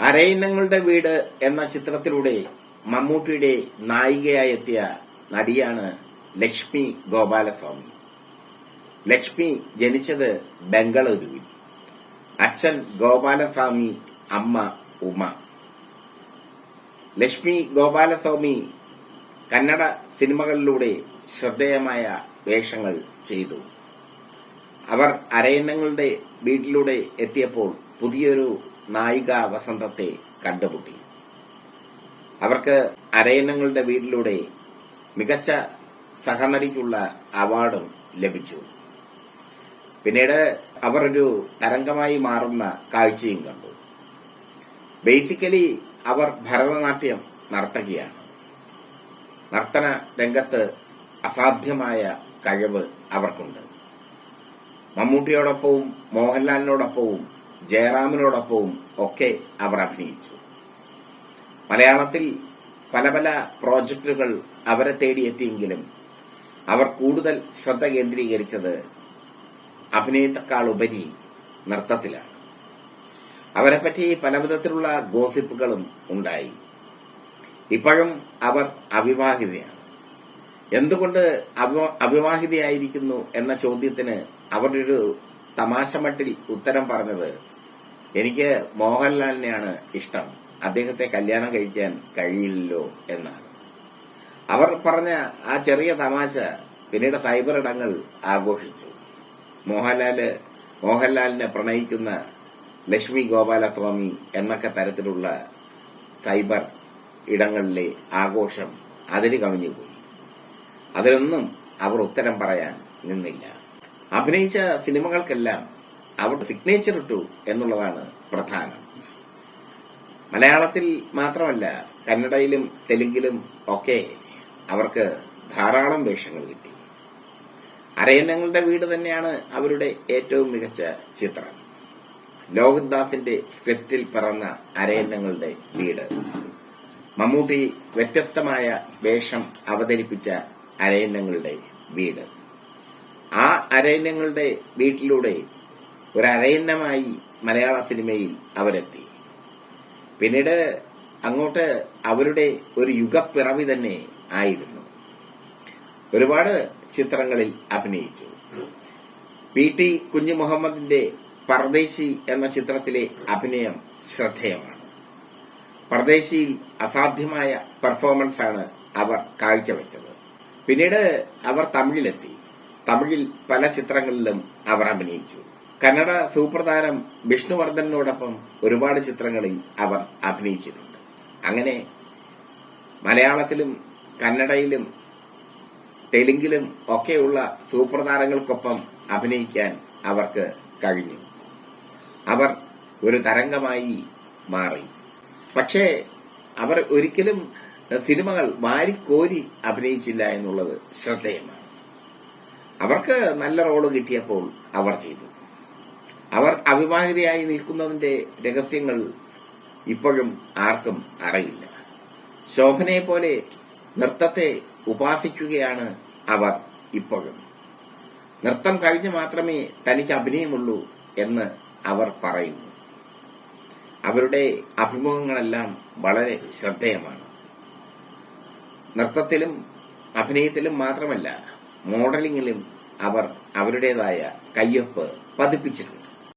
അരയിനങ്ങളുടെ വീട് എന്ന ചിത്രത്തിലൂടെ മമ്മൂട്ടിയുടെ നായികയായി എത്തിയ നടിയാണ് ലക്ഷ്മി ഗോപാലസ്വാമി. ലക്ഷ്മി ജനിച്ചത് ബംഗളൂരുവിൽ. അച്ഛൻ ഗോപാലസ്വാമി അമ്മ ഉമ. ലക്ഷ്മി ഗോപാലസ്വാമി കന്നഡ സിനിമകളിലൂടെ ശ്രദ്ധേയമായ വേഷങ്ങൾ ചെയ്തു. അവർ അരയന്നങ്ങളുടെ വീട്ടിലൂടെ എത്തിയപ്പോൾ പുതിയൊരു നായിക വസന്തത്തെ കണ്ടുമുട്ടി. അവർക്ക് അരയന്നങ്ങളുടെ വീട്ടിലൂടെ മികച്ച സഹനടിക്കുള്ള അവാർഡും ലഭിച്ചു. പിന്നീട് അവർ ഒരു തരംഗമായി മാറുന്ന കാഴ്ചയും കണ്ടു. ബേസിക്കലി അവർ ഭരതനാട്യം നർത്തകിയാണ്. നർത്തന രംഗത്ത് അസാധ്യമായ കഴിവ് അവർക്കുണ്ട്. മമ്മൂട്ടിയോടൊപ്പവും മോഹൻലാലിനോടൊപ്പവും ജയറാമിനോടൊപ്പവും ഒക്കെ അവർ അഭിനയിച്ചു. മലയാളത്തിൽ പല പല പ്രോജക്റ്റുകൾ അവരെ തേടിയെത്തിയെങ്കിലും അവർ കൂടുതൽ ശ്രദ്ധ കേന്ദ്രീകരിച്ചത് അഭിനയത്തെക്കാൾ നൃത്തത്തിലാണ്. അവരെപ്പറ്റി പലവിധത്തിലുള്ള ഗോസിപ്പുകളും ഉണ്ടായി. ഇപ്പോഴും അവർ അവിവാഹിതയാണ്. എന്തുകൊണ്ട് അവ- അവിവാഹിതയായിരിക്കുന്നു എന്ന ചോദ്യത്തിന് അവരുടെ ഒരു തമാശ മട്ടിൽ ഉത്തരം പറഞ്ഞത് എനിക്ക് മോഹൻലാലിനെയാണ് ഇഷ്ടം. അദ്ദേഹത്തെ കല്യാണം കഴിക്കാൻ കഴിയില്ലോ എന്നാണ്. അവർ പറഞ്ഞ ആ ചെറിയ തമാശ പിന്നീട് സൈബർ ഇടങ്ങൾ ആഘോഷിച്ചു. മോഹൻലാൽ മോഹൻലാലിനെ പ്രണയിക്കുന്ന ലക്ഷ്മി ഗോപാലസ്വാമി എന്നൊക്കെ തരത്തിലുള്ള സൈബർ ഇടങ്ങളിലെ ആഘോഷം അതിന് കവിഞ്ഞുപോയി അതിലൊന്നും അവർ ഉത്തരം പറയാൻ നിന്നില്ല. അഭിനയിച്ച സിനിമകൾക്കെല്ലാം അവർ സിഗ്നേച്ചർ ഇട്ടു എന്നുള്ളതാണ് പ്രധാനം. മലയാളത്തിൽ മാത്രമല്ല കന്നഡയിലും തെലുങ്കിലും ഒക്കെ അവർക്ക് ധാരാളം വേഷങ്ങൾ കിട്ടി. അരയന്നങ്ങളുടെ വീട് തന്നെയാണ് അവരുടെ ഏറ്റവും മികച്ച ചിത്രം. ലോകദാസിന്റെ സ്ക്രിപ്റ്റിൽ പറന്ന അരയന്നങ്ങളുടെ വീട്. മമ്മൂട്ടി വ്യത്യസ്തമായ വേഷം അവതരിപ്പിച്ച അരയന്നങ്ങളുടെ വീട്. ആ അരയന്നങ്ങളുടെ വീട്ടിലൂടെ ഒരു അരയന്നമായി മലയാള സിനിമയിൽ അവരെത്തി. പിന്നീട് അങ്ങോട്ട് അവരുടെ ഒരു യുഗപ്പിറവി തന്നെ ആയിരുന്നു. ഒരുപാട് ചിത്രങ്ങളിൽ അഭിനയിച്ചു. പി ടി കുഞ്ഞു മുഹമ്മദിന്റെ പർദേശി എന്ന ചിത്രത്തിലെ അഭിനയം ശ്രദ്ധേയമാണ്. പർദേശിയിൽ അസാധ്യമായ പെർഫോമൻസ് ആണ് അവർ കാഴ്ചവെച്ചത്. പിന്നീട് അവർ തമിഴിലെത്തി. തമിഴിൽ പല ചിത്രങ്ങളിലും അവർ അഭിനയിച്ചു. കന്നഡ സൂപ്പർ താരം വിഷ്ണുവർദ്ധനോടൊപ്പം ഒരുപാട് ചിത്രങ്ങളിൽ അവർ അഭിനയിച്ചിട്ടുണ്ട്. അങ്ങനെ മലയാളത്തിലും കന്നഡയിലും തെലുങ്കിലും ഒക്കെയുള്ള സൂപ്പർ താരങ്ങൾക്കൊപ്പം അഭിനയിക്കാൻ അവർക്ക് കഴിഞ്ഞു. അവർ ഒരു തരംഗമായി മാറി. പക്ഷേ അവർ ഒരിക്കലും സിനിമകൾ വാരിക്കോരി അഭിനയിച്ചില്ല എന്നുള്ളത് ശ്രദ്ധേയമാണ്. അവർക്ക് നല്ല റോൾ കിട്ടിയപ്പോൾ അവർ ചെയ്തു. അവിവാഹിതയായി നിൽക്കുന്നതിന്റെ രഹസ്യങ്ങൾ ഇപ്പോഴും ആർക്കും അറിയില്ല. ശോഭനയെ പോലെ നൃത്തത്തെ ഉപാസിക്കുകയാണ് അവർ ഇപ്പോഴും. നൃത്തം കഴിഞ്ഞ് മാത്രമേ തനിക്ക് അഭിനയമുള്ളൂ എന്ന് അവർ പറയുന്നു. അവരുടെ അഭിമുഖങ്ങളെല്ലാം വളരെ ശ്രദ്ധേയമാണ്. നൃത്തത്തിലും അഭിനയത്തിലും മാത്രമല്ല മോഡലിംഗിലും അവർ അവരുടേതായ കയ്യൊപ്പ് പതിപ്പിച്ചിട്ടുണ്ട്.